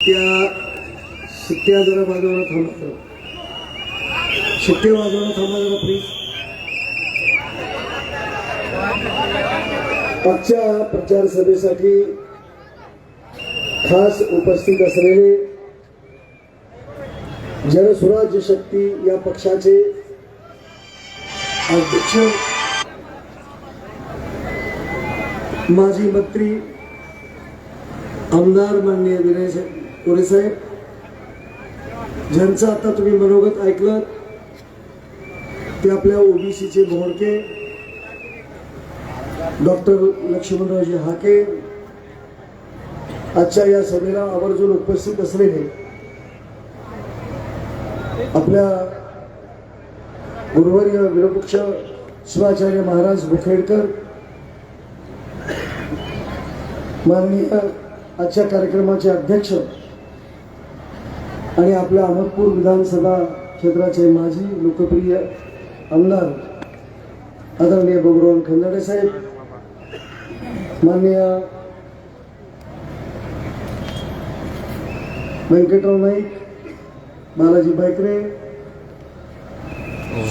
त्या शिट्ट्या जरा वाजवणं थांबा जरा. शिट्टे वाजवणं थांबा जरा प्लीज आजच्या प्रचार सभेसाठी खास उपस्थित असलेले जनसुराज्य शक्ती या पक्षाचे अध्यक्ष माजी मंत्री आमदार माननीय विनय कोरे साहेब ज्यांचं आता तुम्ही मनोगत ऐकलं ते आपल्या ओबीसीचे भोडके डॉक्टर लक्ष्मणरावजी हाके आजच्या या सभेला आवर्जून उपस्थित असलेले आपल्या गुरुवर्य विरपक्ष शिवाचार्य महाराज बुखेडकर माननीय आजच्या कार्यक्रमाचे अध्यक्ष आणि आपल्या अहमदपूर विधानसभा क्षेत्राचे माजी लोकप्रिय आमदार आदरणीय बबुराव खंदाडे साहेब माननीय व्यंकटराव नाईक बालाजी बायकरे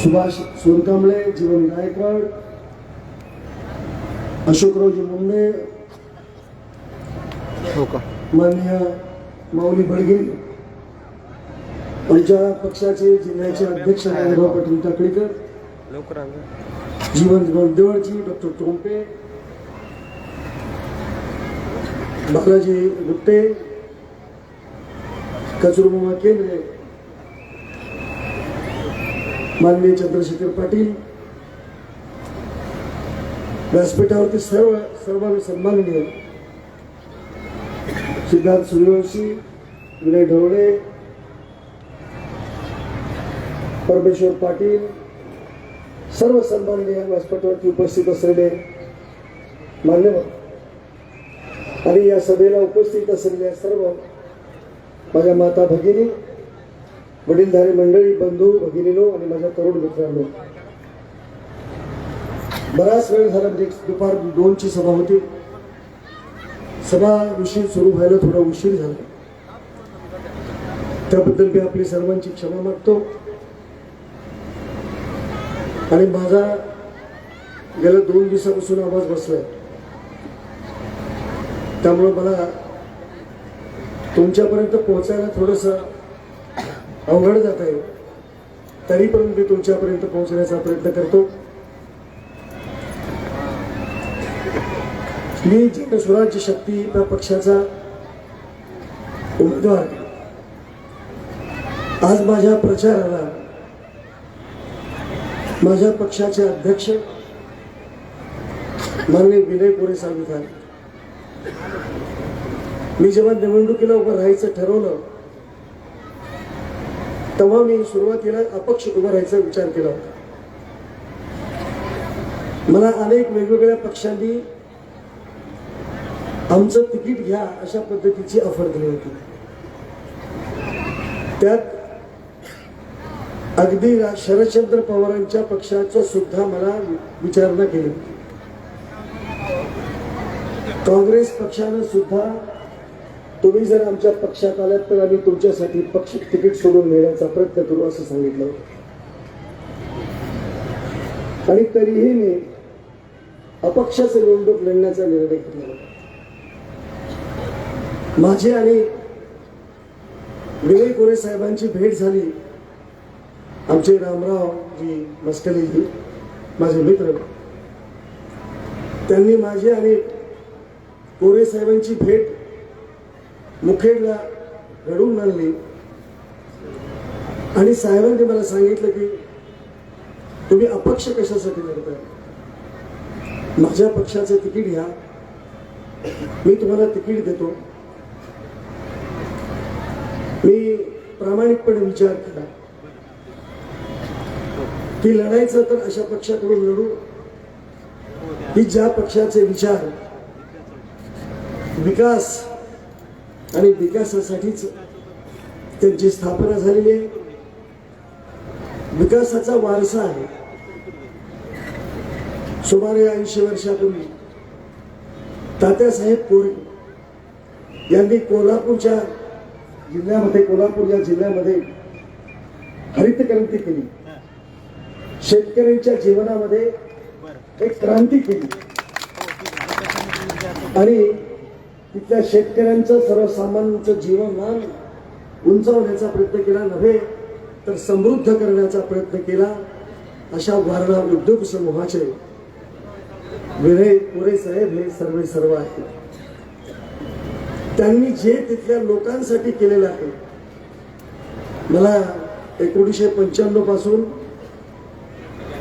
सुभाष सोनकांबळे जीवन गायकवाड अशोकरावजी मुंडे हो माननीय माऊली बडगे आमच्या पक्षाचे जिल्ह्याचे अध्यक्ष नारायणराव पाटील टाकळीकर लवकर जीवन गोंदेवळजी डॉक्टर टोंपे बालाजी गुट्टे कचरुमा केंद्रे माननीय चंद्रशेखर पाटील व्यासपीठावरती सर्व सर्वांना सन्माननीय सिद्धार्थ सूर्यवंशी विनय ढवळे परमेश्वर पाटील सर्व सन्माननीय व्यासपीठावरती उपस्थित असलेले मान्यवर आणि या सभेला उपस्थित असलेल्या सर्व माझ्या माता भगिनी वडीलधारी मंडळी बंधू भगिनीनो आणि माझ्या तरुण मित्रांनो. बराच वेळ झाला म्हणजे दुपार दोनची सभा होती. सभा उशीर सुरू व्हायला थोडा उशीर झाला. त्याबद्दल मी आपली सर्वांची क्षमा मागतो. आणि माझा गेल्या दोन दिवसापासून आवाज बसलाय. त्यामुळे मला तुमच्यापर्यंत पोहोचायला थोडस अवघड जात आहे. तरी पण मी तुमच्यापर्यंत पोहोचण्याचा प्रयत्न करतो. मी जनस्वराज्य शक्ती या पक्षाचा उमेदवार. आज माझ्या प्रचाराला माझ्या पक्षाचे अध्यक्ष माननीय विनय कोरे साहेब मी जेव्हा निवडणुकीला उभं राहायचं ठरवलं तेव्हा मी सुरुवातीला अपक्ष उभं राहायचा विचार केला होता. मला अनेक वेगवेगळ्या पक्षांनी आमचं तिकीट घ्या अशा पद्धतीची ऑफर दिली होती. त्यात अगदी शरदचंद्र पवारांच्या पक्षाचं सुद्धा मला विचारणा केली. काँग्रेस पक्षानं सुद्धा तुम्ही जर आमच्या पक्षात आलात तर आम्ही तुमच्यासाठी पक्ष तिकीट सोडून नेण्याचा प्रयत्न करू असं सांगितलं होतं. आणि तरीही मी अपक्षाचं निवडणूक लढण्याचा निर्णय घेतला होता. माझी आणि विवेक गोरे साहेबांची भेट झाली. आमचे रामराव जी मस्कलीजी माझे मित्र त्यांनी माझी आणि कोरे साहेबांची भेट मुखेडला घडवून आणली. आणि साहेबांनी मला सांगितलं की तुम्ही अपक्ष कशासाठी लढताय? माझ्या पक्षाचं तिकीट घ्या. मी तुम्हाला तिकीट देतो. मी प्रामाणिकपणे विचार केला. की लढायचं तर अशा पक्षाकडून लढू. की ज्या पक्षाचे विचार विकास आणि विकासासाठीच त्यांची स्थापना झालेली आहे. विकासाचा वारसा आहे. सुमारे ऐंशी वर्षापूर्वी तात्यासाहेब कोरे यांनी कोल्हापूरच्या जिल्ह्यामध्ये कोल्हापूर या जिल्ह्यामध्ये हरित क्रांती केली. शेतकऱ्यांच्या जीवनामध्ये एक क्रांती केली. आणि तिथल्या शेतकऱ्यांचं सर्वसामान्यांचं जीवनमान उंचावण्याचा प्रयत्न केला नव्हे तर समृद्ध करण्याचा प्रयत्न केला अशा वारणा उद्योग समूहाचे विनय पुरे साहेब हे सर्व सर्व आहेत. त्यांनी जे तिथल्या लोकांसाठी केलेलं आहे मला एकोणीसशे पंच्याण्णवपासून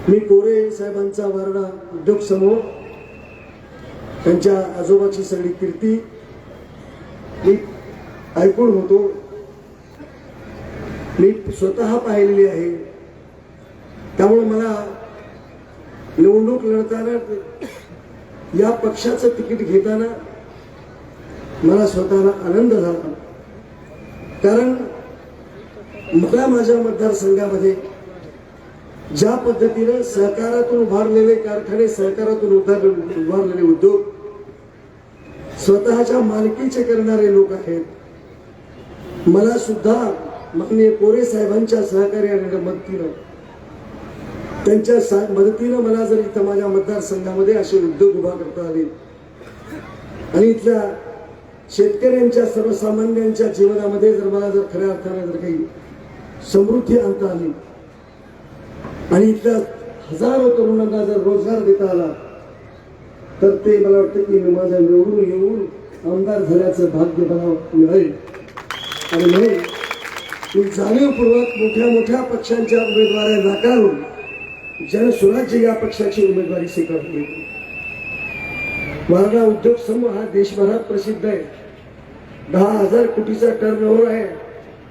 मी कोरे साहेबांचा वारडा उद्योग समूह त्यांच्या आजोबाची सगळी कीर्ती मी ऐकून होतो. मी स्वतः पाहिलेली आहे. त्यामुळे मला निवडणूक लढताना या पक्षाचं तिकीट घेताना मला स्वतःला आनंद झाला. कारण मला माझ्या मतदारसंघामध्ये ज्या पद्धतीनं सहकारातून उभारलेले कारखाने सहकारातून उभार उभारलेले उद्योग स्वतःच्या मालकीचे करणारे लोक आहेत. मला सुद्धा माननीय कोरे साहेबांच्या सहकार्याने मदतीनं त्यांच्या सा- मदतीनं मला जर इथं माझ्या मतदारसंघामध्ये असे उद्योग उभा करता आले. आणि इथल्या शेतकऱ्यांच्या सर्वसामान्यांच्या जीवनामध्ये जर मला जर खऱ्या अर्थाने जर काही समृद्धी आणता आली आणि इथल्या हजारो तरुणांना जर रोजगार देता आला तर ते मला वाटतं की मी माझ्या निवडून येऊन आमदार झाल्याचं भाग्य मला मिळेल. आणि म्हणून मी जाणीवपूर्वक मोठ्या मोठ्या पक्षांच्या उमेदवाऱ्या नाकारून जनस्वराज्य या पक्षाची उमेदवारी स्वीकारली वारणा उद्योग समूह हा देशभरात प्रसिद्ध आहे. दहा हजार कोटीचा टर्न ओव्हर आहे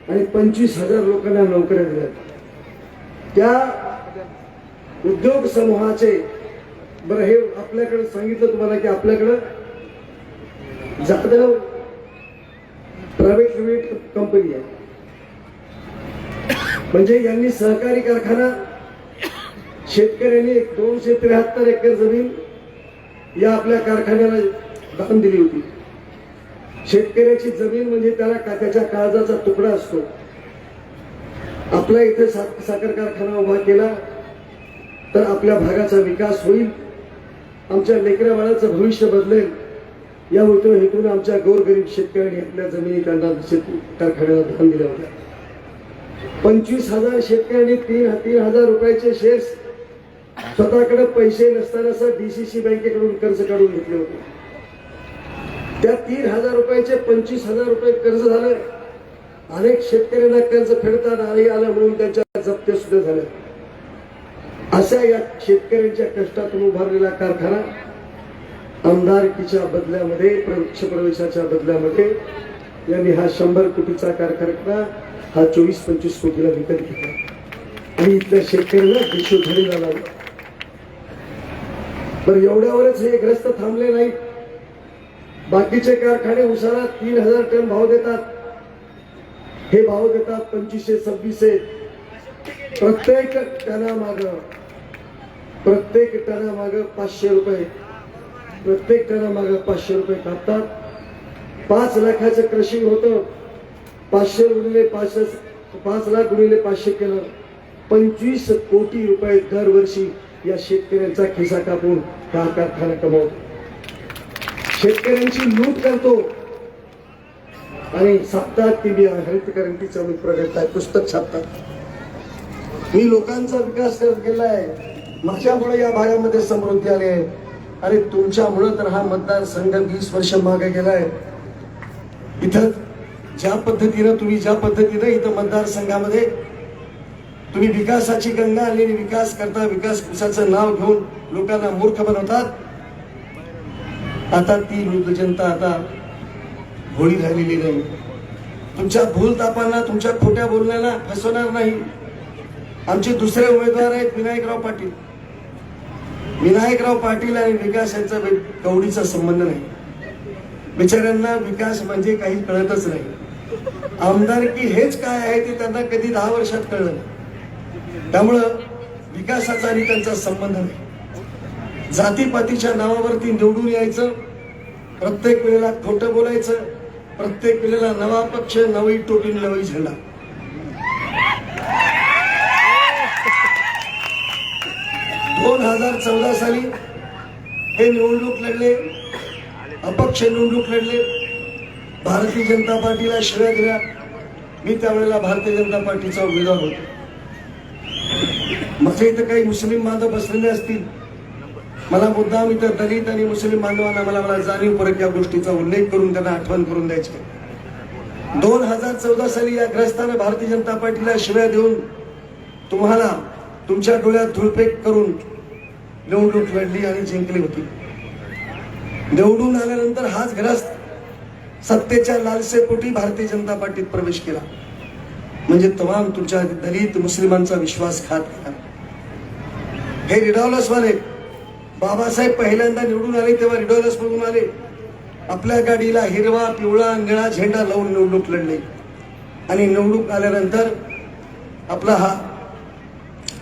आणि पंचवीस हजार लोकांना नोकऱ्या दिल्या त्या उद्योग समूहाचे बरं हे आपल्याकडे सांगितलं तुम्हाला की आपल्याकडं जाधव प्रायव्हेट लिमिटेड कंपनी आहे. म्हणजे यांनी सहकारी कारखाना शेतकऱ्यांनी एक दोनशे त्र्याहत्तर एकर जमीन या आपल्या कारखान्याला दान दिली होती. शेतकऱ्याची जमीन म्हणजे त्याला का- त्याच्या काळजाचा तुकडा असतो. आपल्या इथे साखर कारखाना उभा केला. तर आपल्या भागाचा विकास होईल आमच्या लेकऱ्या बाळाचं भविष्य बदलेल. या होतो हेतून आमच्या गोरगरीब शेतकऱ्यांनी आपल्या जमिनी त्यांना शेत कारखान्याला धान दिल्या होत्या. पंचवीस हजार शेतकऱ्यांनी तीन तीन हजार रुपयाचे शेअर्स स्वतःकडे पैसे नसताना डीसीसी बँकेकडून कर्ज काढून घेतले होते. त्या तीन हजार रुपयाचे पंचवीस हजार रुपये कर्ज झालं. अनेक शेतकऱ्यांना कर्ज फेडताना आलं म्हणून त्यांच्या जप्त्या सुद्धा झाल्या. अशा या शेतकऱ्यांच्या कष्टातून उभारलेला कारखाना आमदारकीच्या बदल्यामध्ये पक्ष प्रवेशाच्या बदल्यामध्ये यांनी हा शंभर कोटीचा कारखाना हा चोवीस पंचवीस कोटीला विकत घेतला. आणि इथल्या शेतकऱ्यांना दिशोधडीला लागला बरं एवढ्यावरच हे ग्रस्त थांबले नाहीत. बाकीचे कारखाने उसाला तीन हजार टन भाव देतात. हे भाव देतात पंचवीसशे सव्वीसशे प्रत्येक टनामाग प्रत्येक टनामाग पाचशे रुपये. प्रत्येक टनामाग पाचशे रुपये कापतात. पाच लाखाचं क्रशिंग होतं. पाचशे गुणिले पाचशे पाच लाख गुणिले पाचशे केलं. पंचवीस कोटी रुपये दरवर्षी या शेतकऱ्यांचा खिसा कापून हा कारखाना कमवतो शेतकऱ्यांची लूट करतो. आणि साप्ताहिक टीव्ही हरित क्रांतीचा प्रगत आहे. पुस्तक छापतात. मी लोकांचा विकास करत गेला आहे माझ्यामुळे या भागामध्ये समृद्धी आली आहे. अरे तुमच्यामुळं तर हा मतदारसंघ वीस वर्ष मागे गेलाय. इथं ज्या पद्धतीनं तुम्ही ज्या पद्धतीनं इथं मतदारसंघामध्ये तुम्ही विकासाची गंगा आणि विकास करता विकासाचं नाव घेऊन लोकांना मूर्ख बनवतात. आता ती मृत जनता आता होळी झालेली नाही. तुमच्या भूलतापांना तुमच्या खोट्या बोलण्याला फसवणार नाही. आमचे दुसरे उमेदवार आहेत विनायकराव पाटील. विनायकराव पाटील आणि विकास यांचा बे- कवडीचा संबंध नाही. बिचाऱ्यांना विकास म्हणजे काही कळतच नाही. आमदारकी हेच काय आहे ते त्यांना कधी दहा वर्षात कळलं नाही. त्यामुळं विकासाचा आणि त्यांचा संबंध नाही. जातीपातीच्या नावावरती निवडून यायचं प्रत्येक वेळेला खोटं बोलायचं प्रत्येक वेळेला नवा पक्ष नवी टोपी नवी झेंडा. दोन हजार चौदा साली हे निवडणूक लढले अपक्ष निवडणूक लढले. भारतीय जनता पार्टीला शिव्या दिल्या मी त्यावेळेला भारतीय जनता पार्टीचा उमेदवार होतो. माझ्या इथं काही मुस्लिम बांधव बसलेले असतील मला मुद्दाम इथं दलित आणि मुस्लिम बांधवांना मला मला जाणीव परत या गोष्टीचा उल्लेख करून त्यांना आठवण करून द्यायची. दोन हजार चौदा साली या ग्रस्तानं भारतीय जनता पार्टीला शिव्या देऊन तुम्हाला तुमच्या डोळ्यात धुळपेक करून निवडणूक लढली आणि जिंकली होती. निवडून आल्यानंतर हाच ग्रस्त सत्तेच्या लालसेपोटी भारतीय जनता पार्टीत प्रवेश केला. म्हणजे तमाम तुमच्या दलित मुस्लिमांचा विश्वासघात केला हे रिडॉलसवाले बाबासाहेब पहिल्यांदा निवडून आले तेव्हा रिडॉलस म्हणून आले. आपल्या गाडीला हिरवा पिवळा निळा झेंडा लावून निवडणूक लढले. आणि निवडणूक आल्यानंतर आपला हा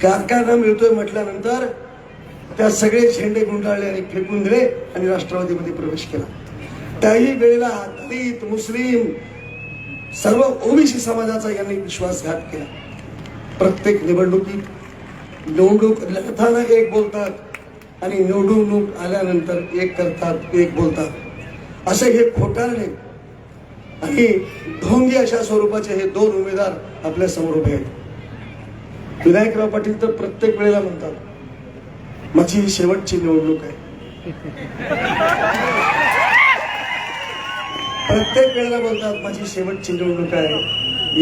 कारखाना मिळतोय म्हटल्यानंतर त्या सगळे झेंडे गुंडाळले आणि फेकून दिले आणि राष्ट्रवादीमध्ये प्रवेश केला. त्याही वेळेला दलित मुस्लिम सर्व ओबीसी समाजाचा यांनी विश्वासघात केला. प्रत्येक निवडणुकीत निवडणूक लढताना एक बोलतात आणि निवडणूक आल्यानंतर एक करतात एक बोलतात. असे हे खोटारणे आणि ढोंगी अशा स्वरूपाचे हे दोन उमेदवार आपल्यासमोर उभे आहेत. विनायकराव पाटील तर प्रत्येक वेळेला म्हणतात माझी ही शेवटची निवडणूक आहे. प्रत्येक वेळेला बोलतात माझी शेवटची निवडणूक आहे.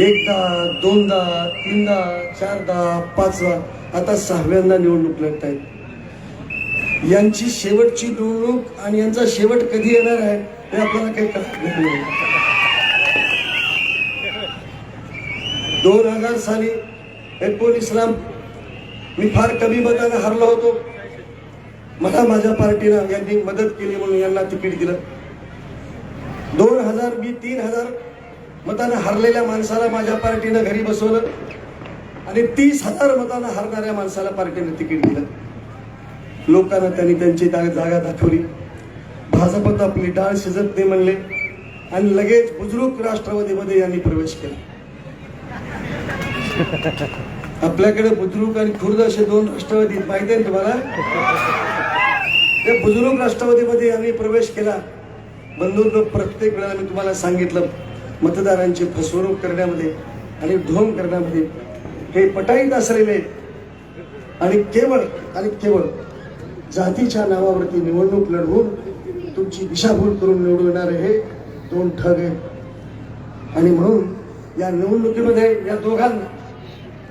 एकदा दोनदा तीनदा चारदा पाचदा आता सहाव्यांदा निवडणूक लढत आहेत यांची शेवटची निवडणूक आणि यांचा शेवट कधी येणार आहे हे आपल्याला काही कळत नाही. दोन हजार साली एकोणीसला मी फार कमी मतानं हरलो होतो. मला माझ्या पार्टीनं यांनी मदत केली म्हणून यांना तिकीट दिलं. दोन हजार मी तीन हजार मतानं हरलेल्या माणसाला माझ्या पार्टीनं घरी बसवलं आणि तीस हजार मतानं हरणाऱ्या माणसाला पार्टीनं तिकीट दिलं. लोकांना त्यांनी त्यांची जागा दाखवली. भाजपत आपली डाळ शिजत नाही म्हणले आणि लगेच बुजुर्ग राष्ट्रवादीमध्ये यांनी प्रवेश केला. आपल्याकडे बुद्रुक आणि खुर्द असे दोन राष्ट्रवादी माहिती आहे तुम्हाला? त्या बुजुर्ग राष्ट्रवादीमध्ये आम्ही प्रवेश केला. बंधूंनो प्रत्येक वेळा मी तुम्हाला सांगितलं मतदारांची फसवणूक करण्यामध्ये आणि ढोंग करण्यामध्ये हे पटाईत असलेले आणि केवळ आणि केवळ जातीच्या नावावरती निवडणूक लढवून तुमची दिशाभूल करून निवडून हे दोन ठग. आहेत आणि म्हणून या निवडणुकीमध्ये या दोघांना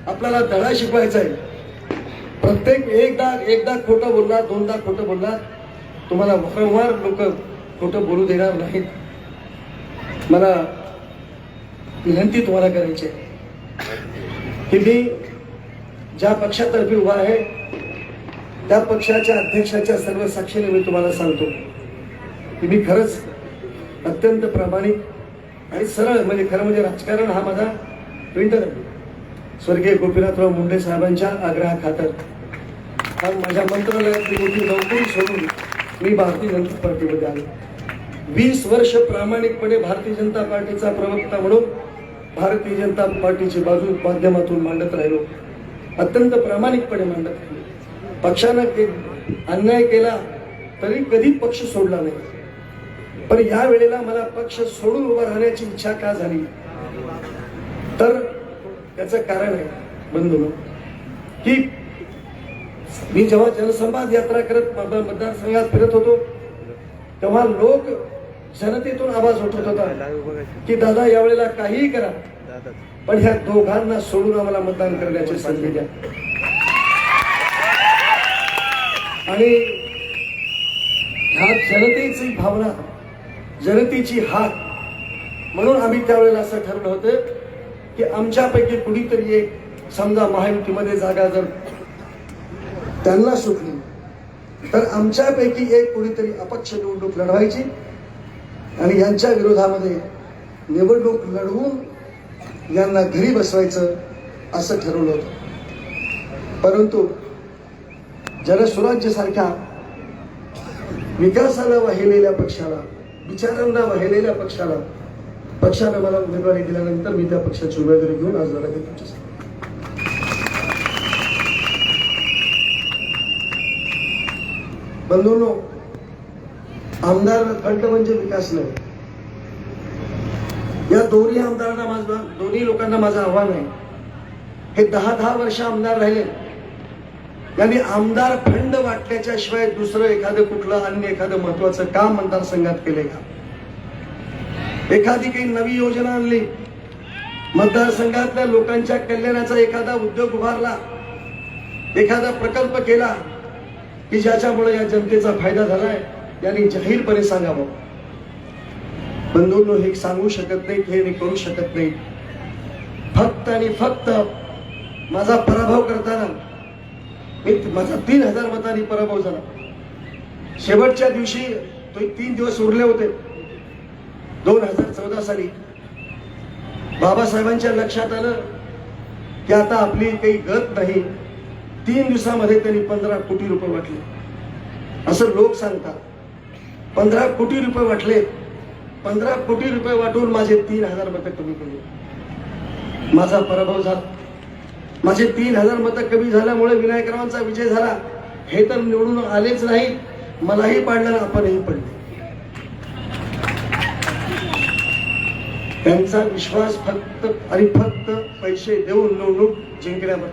आपल्याला धडा शिकवायचा आहे. प्रत्येक एकदा एकदा खोटं बोलला दोनदा खोटं बोलला तुम्हाला वारंवार लोक खोटं बोलू देणार नाहीत. मला विनंती तुम्हाला करायची आहे. की मी ज्या पक्षातर्फे उभा आहे त्या पक्षाच्या अध्यक्षाच्या सर्व साक्षीने मी तुम्हाला सांगतो की मी खरंच अत्यंत प्रामाणिक आणि सरळ म्हणजे खरं म्हणजे राजकारण हा माझा पिंड स्वर्गीय गोपीनाथराव मुंडे साहेबांच्या आग्रहा खातात आज माझ्या मंत्रालयातली मोठी नोकरी सोडून मी भारतीय जनता पार्टीमध्ये आलो. वीस वर्ष प्रामाणिकपणे भारतीय जनता पार्टीचा प्रवक्ता म्हणून भारतीय जनता पार्टीची बाजू माध्यमातून मांडत राहिलो. अत्यंत प्रामाणिकपणे मांडत राहिलो. पक्षानं अन्याय केला तरी कधी पक्ष सोडला नाही. पण या वेळेला मला पक्ष सोडून उभा राहण्याची इच्छा का झाली? तर त्याचं कारण आहे बंधू. की मी जेव्हा जनसंवाद यात्रा करत मतदारसंघात फिरत होतो तेव्हा लोक जनतेतून आवाज उठवत होता की दादा यावेळेला काहीही करा. पण ह्या दोघांना सोडून आम्हाला मतदान करण्याची संधी द्या. आणि ह्या जनतेची भावना जनतेची हाक म्हणून आम्ही त्यावेळेला असं ठरलं होतं की आमच्यापैकी कुणीतरी एक समजा महायुतीमध्ये जागा जर त्यांना सुटली तर आमच्यापैकी एक कुणीतरी अपक्ष निवडणूक लढवायची आणि यांच्या विरोधामध्ये निवडणूक लढवून यांना घरी बसवायचं असं ठरवलं होतं. परंतु जनसुराज्यासारख्या विकासाला वाहिलेल्या पक्षाला विचारांना वाहिलेल्या पक्षाला पक्षाने मला उमेदवारी दिल्यानंतर मी त्या पक्षाची उमेदवारी घेऊन आज लढा तुमच्यासाठी. बंधूंनो आमदार खंड म्हणजे विकास नाही. या दोन्ही आमदारांना माझा दोन्ही लोकांना माझं आव्हान आहे. हे दहा दहा वर्ष आमदार राहिले. यांनी आमदार फंड वाटल्याच्या शिवाय दुसरं एखादं कुठलं अन्य एखादं महत्वाचं काम मतदारसंघात केले का? एखादी काही नवी योजना आणली. मतदारसंघातल्या लोकांच्या कल्याणाचा एखादा उद्योग उभारला. एखादा प्रकल्प केला की ज्याच्यामुळे या जनतेचा फायदा झालाय यांनी जाहीरपणे सांगावं. बंधूंनो हे सांगू शकत नाहीत हे मी करू शकत नाही फक्त आणि फक्त माझा पराभव करताना मी माझा तीन हजार मतांनी पराभव झाला. शेवटच्या दिवशी तो तीन दिवस उरले होते. दोन हजार चौदा साली बाबासाहेबांच्या लक्षात आलं की आता आपली काही गत नाही. तीन दिवसामध्ये त्यांनी पंधरा कोटी रुपये वाटले. असं लोक सांगतात. पंधरा कोटी रुपये वाटले. पंधरा कोटी रुपये वाटून माझे तीन हजार मतं कमी केले माझा पराभव झाला. माझे तीन हजार मतं कमी झाल्यामुळे विनायकरावांचा विजय झाला. हे तर निवडून आलेच नाही मलाही पाडलं आपणही पडले. त्यांचा विश्वास फक्त आणि फक्त पैसे देऊन निवडणूक जिंकण्यावर.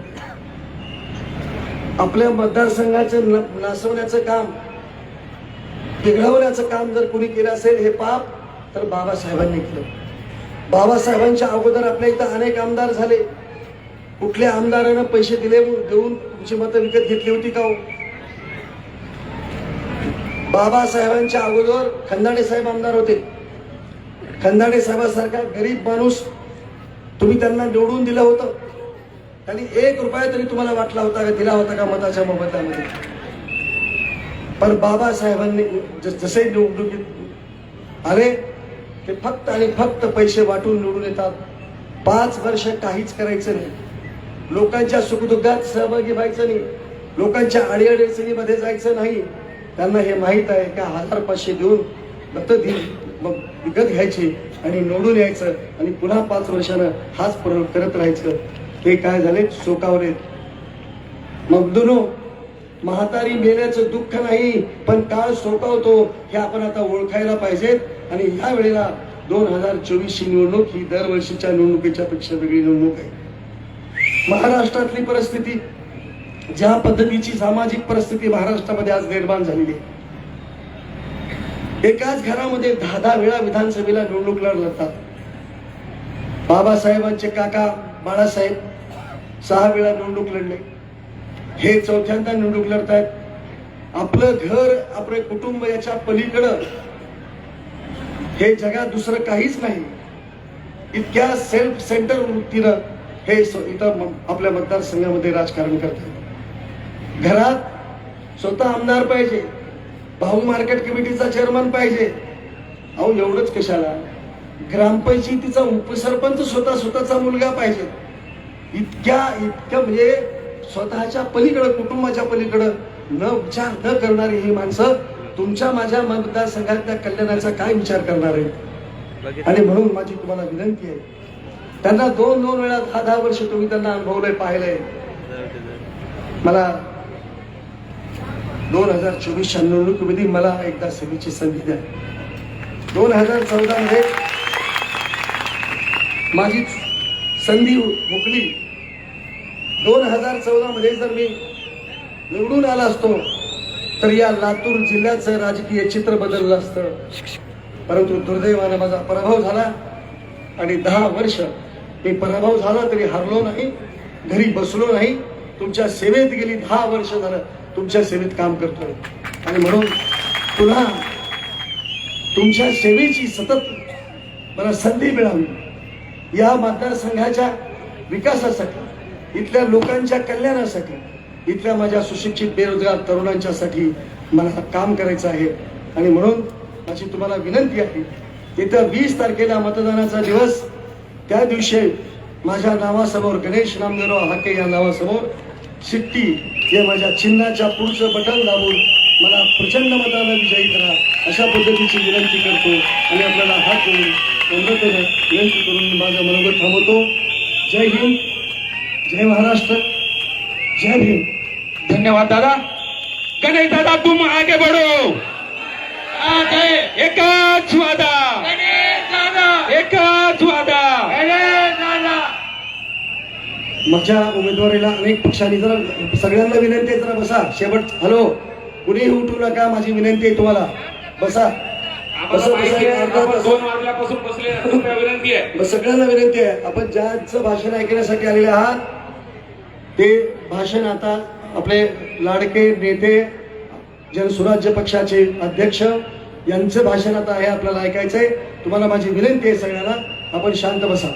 आपल्या मतदारसंघाचं न- नासवण्याचं काम बिघडवण्याचं काम जर कोणी केलं असेल हे पाप तर बाबासाहेबांनी केलं. बाबासाहेबांच्या अगोदर आपल्या इथं अनेक आमदार झाले. कुठल्या आमदारानं पैसे दिले देऊन तुमची मतं विकत घेतली होती का हो? बाबासाहेबांच्या अगोदर खंदाडे साहेब आमदार होते. खंदाडे साहेबांसारखा गरीब माणूस तुम्ही त्यांना निवडून दिलं होतं. त्यांनी एक रुपया तरी तुम्हाला वाटला होता का दिला होता का मताच्या मोबदल्यामध्ये? पण बाबासाहेबांनी ज- जसे निवडणुकीत आले ते फक्त आणि फक्त पैसे वाटून निवडून येतात. पाच वर्ष काहीच करायचं नाही. लोकांच्या सुखदुःखात सहभागी व्हायचं नाही. लोकांच्या अडीअडचणीमध्ये जायचं नाही. त्यांना हे माहीत आहे का हजार पाचशे देऊन मत देईल. विकत घ्यायची आणि निवडून यायचं आणि पुन्हा पाच वर्षानं हाच प्रयोग करत राहायचं. ते काय झाले? चोकावले मग दुनो म्हातारी मेल्याचं दुःख नाही पण काळ शोकावतो हे आपण आता ओळखायला पाहिजेत. आणि ह्या वेळेला दोन हजार चोवीसची निवडणूक ही दरवर्षीच्या निवडणुकीच्या पेक्षा वेगळी निवडणूक आहे. महाराष्ट्रातली परिस्थिती ज्या पद्धतीची सामाजिक परिस्थिती महाराष्ट्रामध्ये आज निर्माण झालेली आहे. एकाच घरामध्ये दहा दहा वेळा विधानसभेला निवडणूक लढतात. बाबासाहेबांचे काका बाळासाहेब सहा वेळा निवडणूक लढले. हे चौथ्यांदा निवडणूक लढतायत. आपलं घर आपलं कुटुंब याच्या पलीकडं. हे जगात दुसरं काहीच नाही. इतक्या सेल्फ सेंटर वृत्तीनं हे स- इथं आपल्या मतदारसंघामध्ये राजकारण करतात. घरात स्वतः आमदार पाहिजे. भाऊ मार्केट कमिटीचा चेअरमन पाहिजे. अहो एवढंच कशाला? ग्रामपंचायतीचा उपसरपंच स्वतः स्वतःचा मुलगा पाहिजे. इतक्या इतक्या म्हणजे स्वतःच्या पलीकडं कुटुंबाच्या पलीकडं न विचार न करणारी ही माणसं तुमच्या माझ्या मतदारसंघातल्या कल्याणाचा काय विचार करणार आहेत? आणि म्हणून माझी तुम्हाला विनंती आहे. त्यांना दोन दोन वेळा दहा दहा वर्ष तुम्ही त्यांना अनुभवलंय पाहिलंय. मला दोन हजार चोवीसच्या निवडणुकीमध्ये मला एकदा सेवेची संधी द्या. दोन हजार चौदा मध्ये माझी संधी हुकली. दोन हजार चौदा मध्ये जर मी निवडून आला असतो तर या लातूर जिल्ह्याचं राजकीय चित्र बदललं असतं. परंतु दुर्दैवानं माझा पराभव झाला आणि दहा वर्ष मी पराभव झाला तरी हरलो नाही घरी बसलो नाही. तुमच्या सेवेत गेली दहा वर्ष झालं. तुमच्या सेवेत काम करतोय. आणि म्हणून पुन्हा तुमच्या सेवेची सतत मला संधी मिळावी. या मतदारसंघाच्या विकासासाठी इथल्या लोकांच्या कल्याणासाठी इथल्या माझ्या सुशिक्षित बेरोजगार तरुणांच्यासाठी मला काम करायचं आहे. आणि म्हणून माझी तुम्हाला विनंती आहे येत्या वीस तारखेला मतदानाचा दिवस त्या दिवशी माझ्या नावासमोर गणेश नामदेवराव हाके या नावासमोर शिट्टी या माझ्या चिन्हाच्या पुढचं बटन दाबून मला प्रचंड मतानं विजयी करा. अशा पद्धतीची विनंती करतो आणि आपल्याला हात जोडून नम्रतेने विनंती करून माझं मनोगत थांबवतो. जय हिंद. जय महाराष्ट्र. जय भीम. धन्यवाद दादा. गणेश दादा तुम आगे बढ़ो. एकच वादा. एकच वादा. माझ्या उमेदवारीला अनेक पक्षांनी जरा सगळ्यांना विनंती आहे जरा बसा. शेवट हॅलो कुणीही उठू नका माझी विनंती आहे तुम्हाला. बसा. सगळ्यांना विनंती आहे. आपण ज्यांचं भाषण ऐकण्यासाठी आलेले आहात ते भाषण आता आपले लाडके नेते जनसुराज्य पक्षाचे अध्यक्ष यांचं भाषण आता आहे आपल्याला ऐकायचंय. तुम्हाला माझी विनंती आहे सगळ्यांना. आपण शांत बसा.